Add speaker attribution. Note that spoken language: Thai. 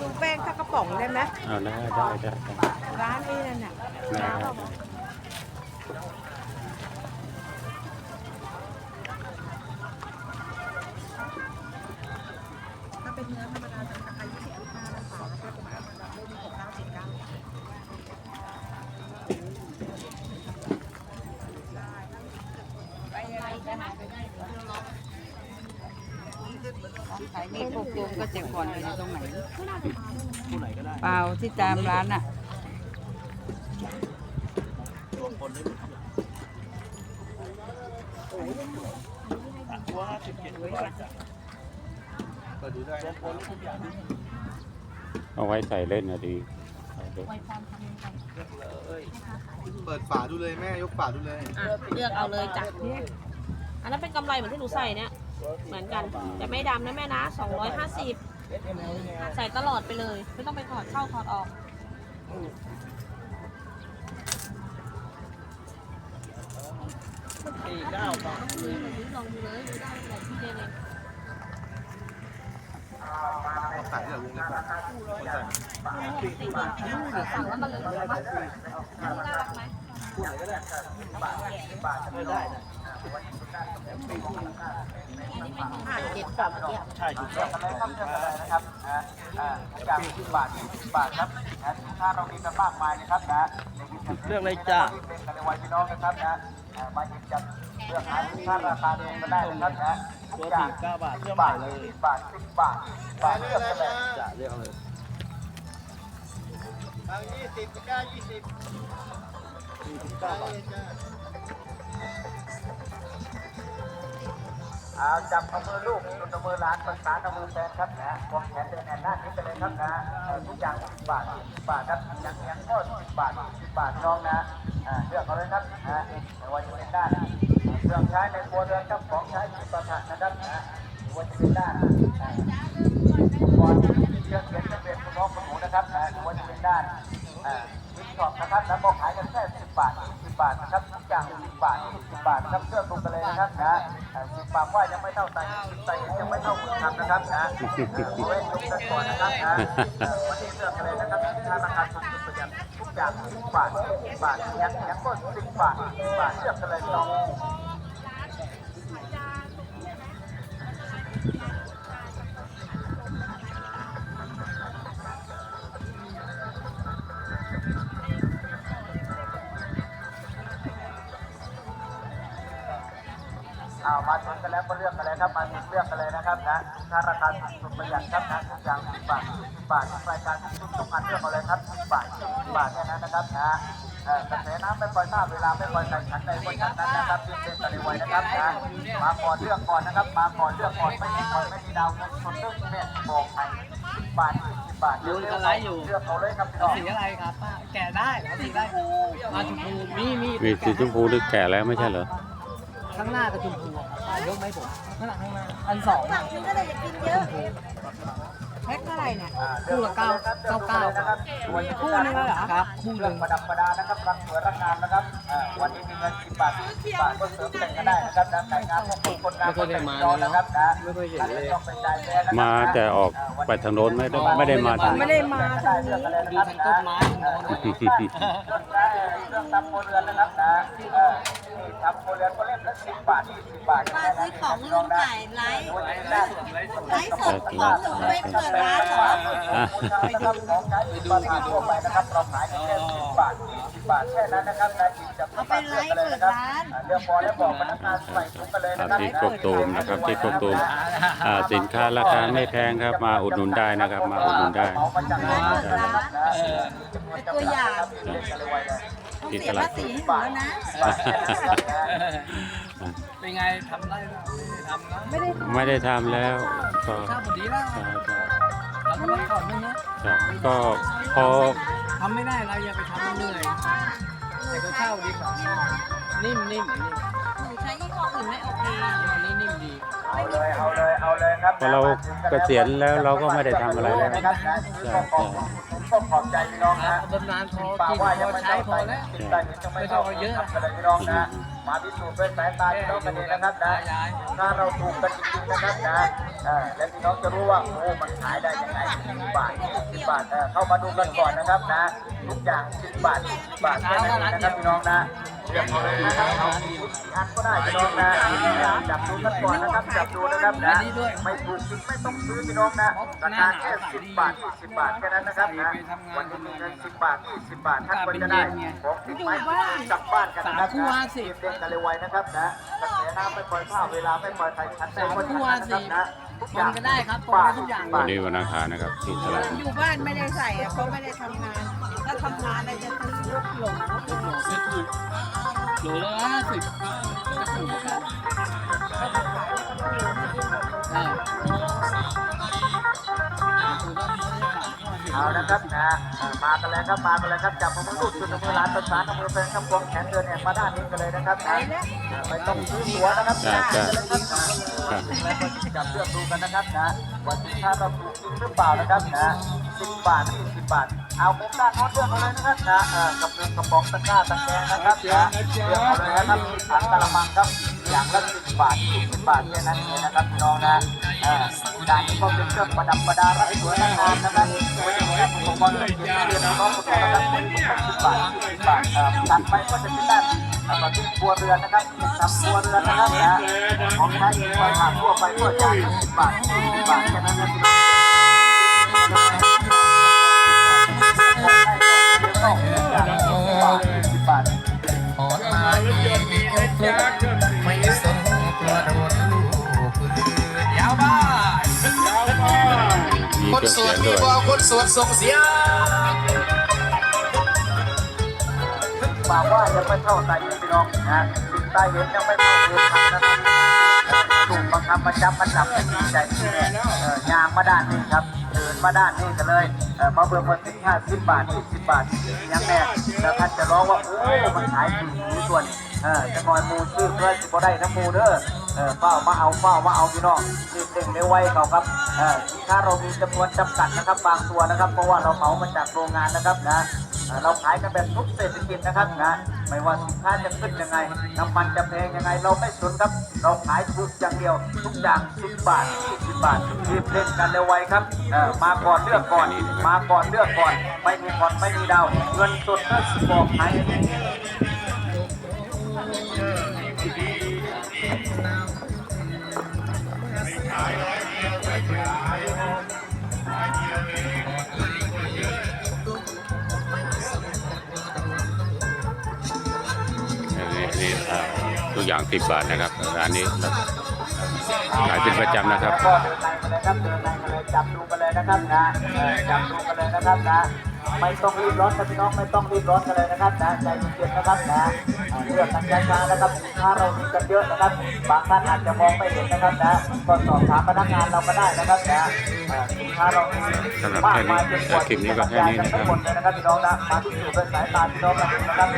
Speaker 1: ดูแป้งสักกระป๋องได้ไหม
Speaker 2: เอาได้ได้ได้ได้
Speaker 1: ร้านนี้นั่นน่ะ
Speaker 2: ได้
Speaker 3: ขายมีดพวกโยมก็เจ็บก่อนอยู่ตรงไหนเปล่าที่ตามร้านอะ
Speaker 2: เอาไว้ใส่เล่นนะดีใส่เล่น
Speaker 4: เปิดฝาดูเลยแม่ยกฝาดูเลย
Speaker 5: อะเลือกเอาเลยจ้ะอันนั้นเป็นกำไรเหมือนที่หนูใส่เนี่ย เหมือนกันแต่ไม่ดำนะแม่นะ 250 ใส่ตลอดไปเลย ไม่ต้องไปถอดเข้าถอดออก
Speaker 4: สี่เก้าบาท
Speaker 5: ลองดูเลยดูได้หลายที่เลยเนี่ย
Speaker 4: ใส่ที่เราวงเล็บอะคนใส่
Speaker 5: สั่งแล้วมันเลยเหรอวะอันนี้น่ารักไหม
Speaker 1: ห้าเจ็ดกรัมเนี่ย
Speaker 4: ใช่ถูกต้อง
Speaker 6: นะครับนะอ่าจาก10บาท20บาทครับนะสินค้าเรามีกันมากมายนะครับนะในกิจกรรม
Speaker 4: เรื่องอะไรจ้า
Speaker 6: เป็นกันในวัยพี่น้องนะครับนะมาหยิบจับเลือกหาสินค้าราคาเดิมก็ได้นะครับนะทุกอย่าง
Speaker 4: เก้าบาทเชื่อ
Speaker 6: 10
Speaker 4: ใหม่
Speaker 6: บาท
Speaker 4: เลย
Speaker 6: 10บาท10บาทบาทเลือกกันเลย
Speaker 4: จะเรียกเลย
Speaker 6: บางยี่สิบก้ายี่สิบ
Speaker 4: สี่สิบเก้าบาท
Speaker 6: เอาจับเอามือลูกจุดเอามือหลานประสานเอามือแฟนครับนะวางแขนเดินแอนหน้านี้ไปเลยครับนะเอ่อทุกอย่าง10บาท10บาทครับอย่างเงี้ยก็10บาท10บาทน้องนะเลือกเอาเลยครับนะไม่ว่าจะเป็นด้านเครื่องใช้ในครัวเรือนครับของใช้ที่ประทานนะครับนะว่าจะเป็นด้านอ่าก่อนเครื่องเขียนจะเป็นคุณน้องคุณหนูนะครับนะว่าจะเป็นด้านวิกช็อปนะครับแล้วก็ขายกันแค่10บาท บาทนะครับทุกอย่าง10บาท10บาทครับเลือตรงกันเลยนะครับนะอ่า10บาทว่ายังไม่เท่าใส่ใส่ยังไม่เท่าคุณทำนะครับนะเออเว้นยกกันก่อนนะครับนะวันนี้เลือกกันเลยนะครับสินค้าราคาถูกสุดประยัดทุกอย่าง10บาท10บาทยังยังก็10บาท10บาทเลือกกันเลยน้อง มาถึงกันแล้วก็เลือกกันเลยครับมาถึงเลือกกันเลยนะครับนะสินค้าราคาสุดประหยัดครับนะทุกอย่าง10บาท10บาททุกรายการทุกทุกอันเลือกเอาเลยครับ10บาท10บาทแค่นั้นนะครับนะเอ่อกระแสน้ำไม่ปล่อยหน้าเวลาไม่ปล่อยใส่ขันใดคนขันนั้นนะครับเรียนเรียนกันในวัยนะครับนะมาก่อนเลือกก่อนนะครับมาก่อนเลือกก่อนไม่มีก่อนไม่มีดาวเงินคนเลือกแม่บอกให้10บาท20บาทเลือกเอาเลยครับพี่น้อง
Speaker 7: สีอะไรครับป้าแก่ได้เอาสีได้มาชมพูมีมี
Speaker 2: มีสีชมพูหรือแก่แล้วไม่ใช่เหรอ
Speaker 7: ข้างหน้ากับชมพูยกไหมผมข้างหลังข้างหน้าอันสอง
Speaker 1: สั่งซื้อก็เลยอยากินเยอะแพ็คเท่าไหร่เนี่ย
Speaker 7: คู่ละเก้าเก้าเก้าครับ
Speaker 1: คู่นึงเหรอ
Speaker 7: ครับคู่หนึ่
Speaker 6: งประดับประดานะครับรักสวยรักงามนะครับวันนี้มีเงิน10บาท10บาทก็เสริมแต่งก็ได้นะครับแต่งงานพวกคนคนงานก็แต่งงานนะครับ
Speaker 7: ไม่เคยเห็นเลย
Speaker 6: ต้องเป็นใจแท้นะครับ
Speaker 2: มาแต่ออกไปทางโน้นไม่ได้ไม่ได้มาทาง
Speaker 1: ไม่ได้มาทางนี้
Speaker 7: ดูทางต้นไม้ทางโน้น
Speaker 6: เรื่องทำโคเรือนนะครับนะเออนี่ทำโค เรือนก็เล่มละ10บาท20บาท
Speaker 8: ป้าซื้อของลุงขายไลฟ์ไลฟ์สดของลุงไม่เปิดร้านเหรอ
Speaker 2: อะ
Speaker 6: ไปดูของใช้ประทานทั่วไปนะครับเราขายแค่10บาท20บาทแค่นั้นนะครับนะจิบจับ
Speaker 8: เอาไปไลฟ์เปิดร้าน
Speaker 6: เรื่องพอแล้วบอกพนักงานใส่ถุงกันเลย
Speaker 2: อะ
Speaker 6: นะครับ
Speaker 2: ที่กกตูมนะครับที่กกตูมอ่าสินค้าราคาไม่แพงครับมาอุดหนุนได้นะครับ มาอุดหนุนได้
Speaker 6: เอามาจากร้านนะครับนะ
Speaker 8: เป็นตัวอย่าง ต้อง
Speaker 2: ที่
Speaker 8: เสี
Speaker 2: ต
Speaker 8: ย
Speaker 2: ลา
Speaker 8: ภา
Speaker 2: ด
Speaker 8: ษีให้หนูแล้วนะ
Speaker 7: เป็นไงทำได้ไหมทำนะ
Speaker 1: ไม่ได้
Speaker 2: ไม่ได้ทำแล้วก็
Speaker 7: ข้าวพอดีแล้ว
Speaker 2: ใช่ใช่
Speaker 7: เราทำมาก่อนนึงนะครับ
Speaker 2: ก็พอ
Speaker 7: ทำไม่ได้เราอย่าไปทำเหนื่อยแต่ก็เช่าดีกว่านิ่มนิ่มนิ่ม
Speaker 8: หนูใช้ยี่ห้อ
Speaker 5: อื่นไม่โอเค
Speaker 7: อันนี้นิ่มดี
Speaker 6: เอาเลยเอาเลยเอาเลยครับ
Speaker 2: พอเราเกษียณแล้วเราก็ไม่ได้ทำอะไรแล้ว
Speaker 6: นะครั บนะก็ขอบคุณก็ขอบใจพี่น้องนะ
Speaker 7: บำนาญพอ
Speaker 6: ป่า
Speaker 7: กิน
Speaker 6: ว่า
Speaker 7: พ
Speaker 6: ยัง
Speaker 7: อ
Speaker 6: ไม่
Speaker 7: ใช้
Speaker 6: เท่า
Speaker 7: พ
Speaker 6: ไห
Speaker 7: อ
Speaker 6: ร่
Speaker 7: แล้ว
Speaker 6: จิตใจยังไม่เท่าเยอะเลยพี่น้องนะ มาพิสูจน์ด้วยสายตาพี่น้องกันเองนะครับนะถ้าเราถูกกันจริงๆนะครับนะและพี่น้องจะรู้ว่าโอ้มันขายได้ยังไง10บาท20บาทเข้ามาดูกันก่อนนะครับนะทุกอย่าง10บาท20บาทแค่นั้นเองนะครับพี่น้องนะเรียบร้อยนะครับเอากี่อันก็ได้พี่น้องนะจับดูกันก่อนนะครับจับดูนะครับนะไม่ถูกจริงไม่ต้องซื้อพี่น้องนะราคาแค่10บาท20บาทแค่นั้นนะครับนะวันนี้มีเงิน10บาท20บาทท่านก็จะได้ของติดไม้กลับบ้านกันนะครับนะเด็กกันเลยไวนะครับนะกระแสน้ำไม่ปล่อยผ้าเวลาไม่ปล่อยไทยชัดเจนนะครับนะทุกอย่าง
Speaker 7: ก็ได้ครับปล่อยได้ทุกอย่าง
Speaker 2: วันนี้วันอังคารนะครับที่ตลาด
Speaker 1: อยู่บ้านไม่ได้ใส่อะเพราะไม่ได้ทำงาน ถ้าทำงานเราจะซื้อลูกหลง
Speaker 7: โลละห้าสิบก็ถูกเหมือนกันเออถูกก็ไม่ได้ขายห้าสิบ
Speaker 6: เอานะครับนะอ่ามากันเลยครับมากันเลยครับจับมือลูกจุดมือร้านประสานมือแฟนครับควงแขนเดินแอบมาด้านนี้กันเลยนะครับนะอ่าไม่ต้องซื้อตั๋วนะครับ
Speaker 2: จ้าจ้า
Speaker 6: เลยครับ
Speaker 2: ครับ
Speaker 6: แล้วก็จับเลือกดูกันนะครับนะว่าสินค้าเราถูกจริงหรือเปล่านะครับนะสิบบาทยี่สิบบาท เอามุมด้านโน้นเลือกเอาเลยนะครับนะเอ่อกับเรื่องกระป๋องตะกร้าตะแกรงนะครับนะเลือกเอาเลยนะครับถังกระมังครับอย่างละสิบบาทยี่สิบบาทแค่นั้นเองนะครับพี่น้องนะเอ่อ ด้านนี้ก็เป็นเครื่องประดับประดารับสวยงามนะครับไม่ใช่แค่อุปกเลยเดืองเขียนเรียนน้องๆนะครับเป็นสิบบาทสิบบาทตัดไปก็จะเป็นด้านเอ่อที่ครัวเรือนนะครับทำครัวเรือนนะครับนะของใช้ทั่วไปทั่วไปทั่วอย่างละสิบบาทสิบบาทแค่นั้นนะ
Speaker 2: ครับ
Speaker 9: คนสวดส่งเสียง
Speaker 6: ฝากว่ายังไม่เท่าตายเห็นพี่น้องนะสิ่งตายเห็นยังไม่เท่าเดินนะครับถูกบังคับประจับมันจับให้ดีใจที่เนี่ยยางมาด้านนี้ครับเดินมาด้านนี้กันเลยเอ่อมาเบิ่งมาสิบห้าสิบบาทยี่สิบบาทยังแน่แล้วท่านจะร้องว่าโอ้มันขายถูกส่วนเออจะคอยมูชื่อเพื่อจะบ่ได้น้ำมูเด้อ เออเฝ้ามาเอาเฝ้ามาเอาพี่น้องรีบเร่งเร็วไวเขาครับเออสินค้าเรามีจำนวนจำกัดนะครับบางตัวนะครับ เพราะว่าเราเหมามาจากโรงงานนะครับนะเราขายกันแบบทุกเศรษฐกิจนะครับนะไม่ว่าสินค้าจะขึ้นยังไง น้ำมันจะแพงยังไง เราไม่สนครับ เราขายถูกอย่างเดียว ทุกอย่าง10บาท20บาทรีบเล่นกันเร็วไวครับเออมาก่อนเลือกก่อน มาก่อนเลือกก่อน ไม่มีผ่อนไม่มีดาว เงินสดก็บอกให้
Speaker 2: นี่อ่าทุกอย่างสิบบาทนะครับร้านนี้ขายเป็นประจำนะครับ
Speaker 6: จับดูกันเลยนะครับนะจับดูกันเลยนะครับนะ ไม่ต้องรีบร้อนนพี่น้องไม่ต้องรีบร้อนกันเลยนะครับนะใจเย็นๆนะครับนะเอ่อเลือกกันช้าๆนะครับสินค้าเรามีกันเยอะนะครับบางท่านอาจจะมองไม่เห็นนะครับนะก็สอบถามพนักงานเราก็ได้นะครับนะสินค้าเรามี
Speaker 2: สำหรับ
Speaker 6: มาก
Speaker 2: แค่นี้
Speaker 6: มายจนกว่า
Speaker 2: คลิปนี้ก็แค่นี้นะครับ
Speaker 6: ทั้งหมดเลยนะครับพี่น้องนะมาที่อยู่ด้วยสายตาพี่น้องนะครับ